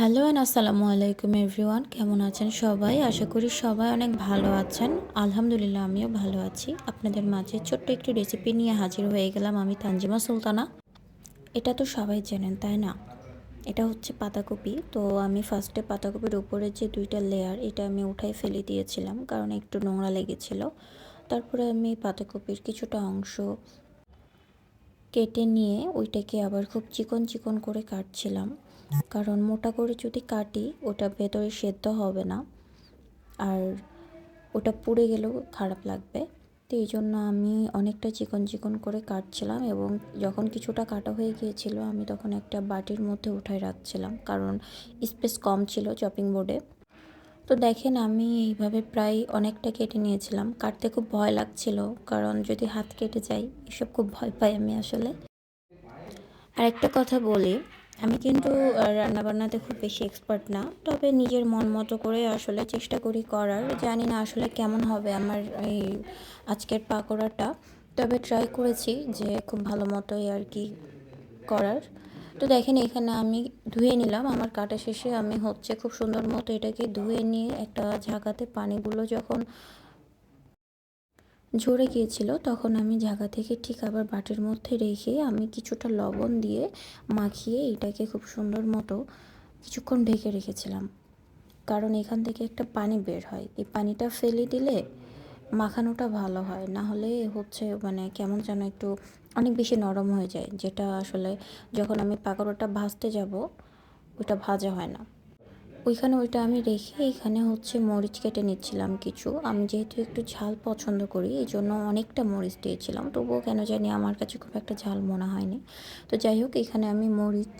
Hello and আসসালামু আলাইকুম everyone কেমন আছেন সবাই? আশা করি সবাই অনেক ভালো আছেন। আলহামদুলিল্লাহ, আমিও ভালো আছি। আপনাদের মাঝে ছোট্ট একটি রেসিপি নিয়ে হাজির হয়ে গেলাম আমি, তানজিমা সুলতানা। এটা তো সবাই জানেন তাই না? এটা হচ্ছে পাতাকপি। তো আমি ফার্স্টে পাতাকপির উপরে যে দুইটা লেয়ার এটা আমি উঠাই ফেলে দিয়েছিলাম, কারণ একটু নোংরা লেগেছিল। তারপরে আমি পাতাকপির কিছুটা অংশ কেটে নিয়ে ওইটাকে আবার খুব চিকন চিকন করে কাটছিলাম। কারণ মোটা করে যদি কাটি, ওটা ভেতরে সেদ্ধ হবে না। আর ওটা পুড়ে গেলেও খারাপ লাগবে। তো এই জন্য আমি অনেকটা চিকন চিকন করে কাটছিলাম এবং যখন কিছুটা কাটা হয়ে গিয়েছিল, আমি তখন একটা বাটির মধ্যে উঠায় রাখছিলাম। কারণ স্পেস কম ছিল চপিং বোর্ডে। তো দেখেন, আমি এইভাবে প্রায় অনেকটা কেটে নিয়েছিলাম। কাটতে খুব ভয় লাগছিল, কারণ যদি হাত কেটে যায়, এসব খুব ভয় পাই আমি আসলে। আর একটা কথা বলি, আমি কিন্তু রান্নাবান্নাতে খুব বেশি এক্সপার্ট না, তবে নিজের মন মতো করে আসলে চেষ্টা করি করার। জানি না আসলে কেমন হবে আমার এই আজকের পাকোড়াটা, তবে ট্রাই করেছি যে খুব ভালো মতোই আর কি করার। তো দেখেন এখানে আমি ধুয়ে নিলাম। আমার কাটা শেষে আমি হচ্ছে খুব সুন্দর মতো এটাকে ধুয়ে নিয়ে একটা ঝাঁকাতে পানিগুলো যখন ঝরে গিয়েছিল, তখন আমি জায়গা থেকে ঠিক আবার বাটির মধ্যে রেখে আমি কিছুটা লবণ দিয়ে মাখিয়ে এটাকে খুব সুন্দর মতো কিছুক্ষণ ঢেকে রেখেছিলাম। কারণ এখান থেকে একটা পানি বের হয়। এই পানিটা ফেলে দিলে মাখানোটা ভালো হয়। না হলে হচ্ছে মানে কেমন যেন একটু অনেক বেশি নরম হয়ে যায়, যেটা আসলে যখন আমি পাকোড়াটা ভাজতে যাব, ওটা ভাজা হয় না। ওইখানে ওইটা আমি রেখে এখানে হচ্ছে মরিচ কেটে নিচ্ছিলাম কিছু। আমি যেহেতু একটু ঝাল পছন্দ করি এই জন্য অনেকটা মরিচ দিয়েছিলাম। তবুও কেন জানি আমার কাছে খুব একটা ঝাল মনে হয়নি। তো যাই হোক, এখানে আমি মরিচ,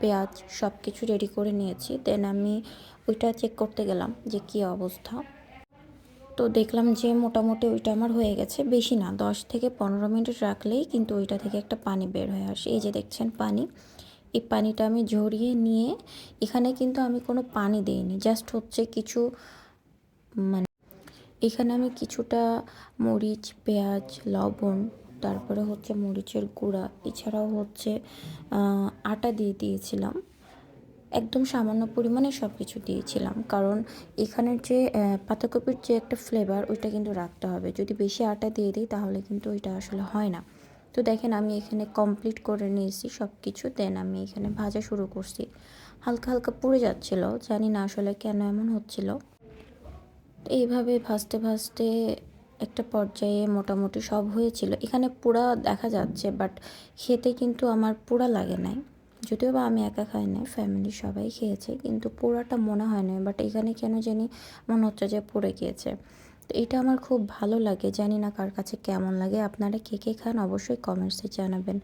পেঁয়াজ সব কিছু রেডি করে নিয়েছি। দেন আমি ওইটা চেক করতে গেলাম যে কী অবস্থা। তো দেখলাম যে মোটামুটি ওইটা আমার হয়ে গেছে। বেশি না, দশ থেকে পনেরো মিনিট রাখলেই কিন্তু ওইটা থেকে একটা পানি বের হয়ে আসে। এই যে দেখছেন পানি, এই পানিটা আমি ঝরিয়ে নিয়ে এখানে কিন্তু আমি কোনো পানি দিইনি, জাস্ট হচ্ছে কিছু মানে এখানে আমি কিছুটা মরিচ, পেঁয়াজ, লবণ, তারপরে হচ্ছে মরিচের গুঁড়া, এছাড়াও হচ্ছে আটা দিয়ে দিয়েছিলাম। একদম সামান্য পরিমাণে সব কিছু দিয়েছিলাম। কারণ এখানের যে পাতাকপির যে একটা ফ্লেভার ওইটা কিন্তু রাখতে হবে। যদি বেশি আটা দিয়ে দিই, তাহলে কিন্তু ওইটা আসলে হয় না। তো দেখেন, আমি এখানে কমপ্লিট করে নিয়েছি সব কিছু দেন আমি এখানে ভাজা শুরু করছি। হালকা হালকা পুড়ে যাচ্ছিল। জানি না আসলে কেন এমন হচ্ছিল। এইভাবে ভাজতে ভাজতে একটা পর্যায়ে মোটামুটি সব হয়েছিল। এখানে পুরা দেখা যাচ্ছে বাট খেতে কিন্তু আমার পুরা লাগে নাই। যদিও বা আমি একা খাই নাই ফ্যামিলি সবাই খেয়েছে, কিন্তু পোড়াটা মনে হয় না বাট এখানে কেন জানি মনে হচ্ছে যে পড়ে গিয়েছে। তো এটা আমার খুব ভালো লাগে, জানি না কার কাছে কেমন লাগে, আপনারা কে কে খান অবশ্যই কমেন্টসে জানাবেন।